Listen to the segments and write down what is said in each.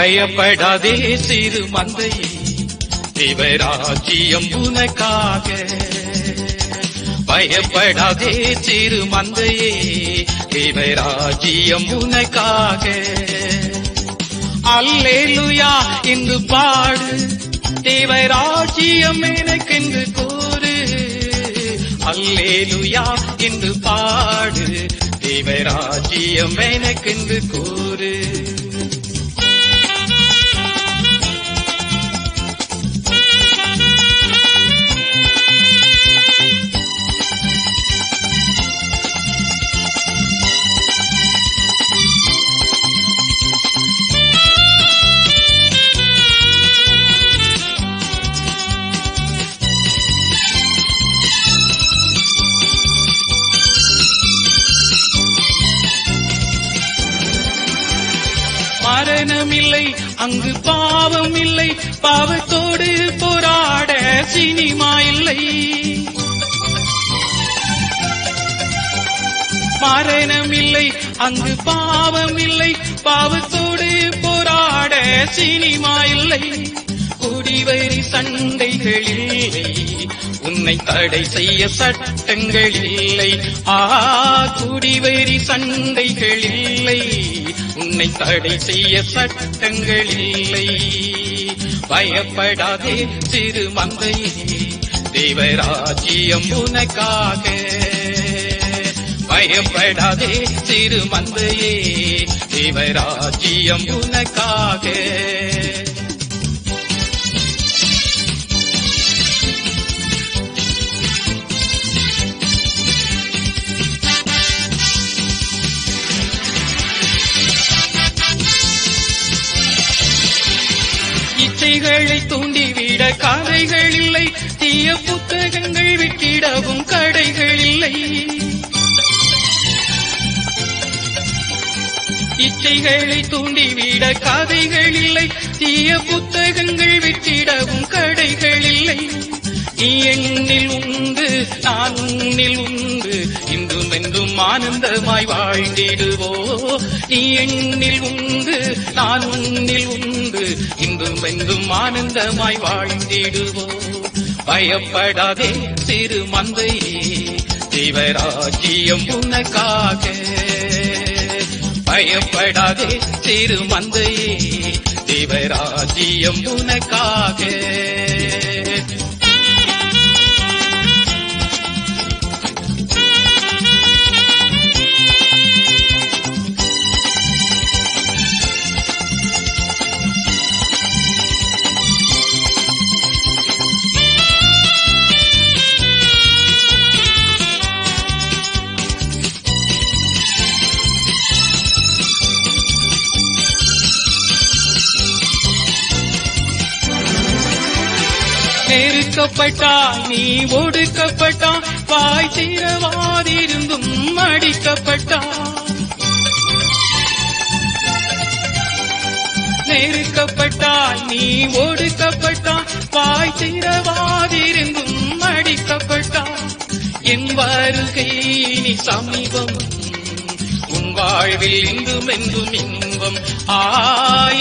பயப்படாதே சிறு மந்தை சிவராஜ்யம் உனக்காக. பயப்படாதே சிறு மந்தையே. சிவராஜ்யம் உனக்காக. அல்லேலுயா இன்று பாடு. தேவராஜ்யம் எனக்கென்று கூறு. அல்லேலுயா இன்று பாடு. தேவராஜ்யம் எனக்கென்று கூறு. மரணமில்லை அங்கு பாவம் இல்லை பாவத்தோடு போராட சினிமா இல்லை. மரணம் இல்லை அங்கு பாவம் இல்லை பாவத்தோடு போராட சினிமா இல்லை. குடிவரி சண்டைகள் இல்லை உன்னை தடை செய்ய சட்டங்கள் இல்லை. ஆ குடிவரி சண்டைகள் இல்லை உன்னை தடை செய்ய சட்டங்கள் இல்லை. பயப்படாதே சிறு மந்தையே தேவராஜ்யம் உனக்காக. பயப்படாதே சிறு மந்தையே. தேவராஜ்யம் உனக்காக. இச்சைகளை தூண்டிவிட கதைகள் இல்லை தீய புத்தகங்கள் விட்டிடவும் கடைகள் இல்லை இச்சைகளை தூண்டிவிட கதைகள் இல்லை தீய புத்தகங்கள் விட்டிடவும் கடைகள் இல்லை நீ எண்ணில் உண்டு நான் உன்னில் உண்டு. இன்றும் என்றும் ஆனந்தமாய் வாழ்ந்திடு. நீ எண்ணில் உண்டு நான் உன்னில் உண்டு. இன்றும் என்றும் ஆனந்தமாய் வாழ்ந்திடுவோம். பயப்படாதே சிறு மந்தையே தேவராஜ்யம் உனக்காக. பயப்படாதே சிறு மந்தையே தேவராஜ்யம் உனக்காக. ஒடுக்கப்பட்டா நீ ஒடுக்கப்பட்டா வாய் தீரவாதிருந்தும் அடிக்கப்பட்டா நெருக்கப்பட்டா நீ ஒடுக்கப்பட்டா வாய் தீரவாதிருந்தும் அடிக்கப்பட்டா என் வருகை நீ சமீபம் உன் வாழ்வில் இன்றும் என்றும் இன்பம். ஆ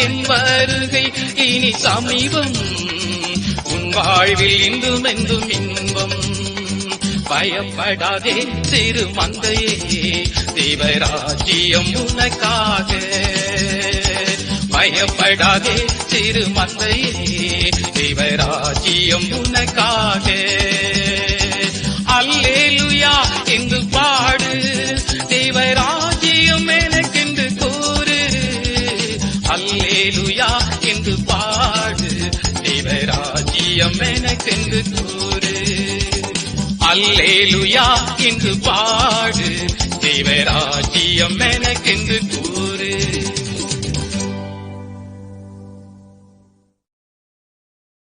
என் வருகை இனி சமீபம். வாழ்வில் இன்றும் என்றும் இன்பம். பயப்படாதே சிறு மந்தையே தேவராஜ்யம் உனக்காக. பயப்படாதே சிறு மந்தையே தேவராஜ்யம் உனக்காக. அல்லேலுயா என்று பாடு தேவராஜ்யம் எனக்கென்று கூறு. அல்லேலுயா என்று பாடு தேவராஜ் தேவராஜ்யம் எனக்கென்று கூறு. அல்லேலுயா என்று பாடு. தேவராஜ்யம் எனக்கென்று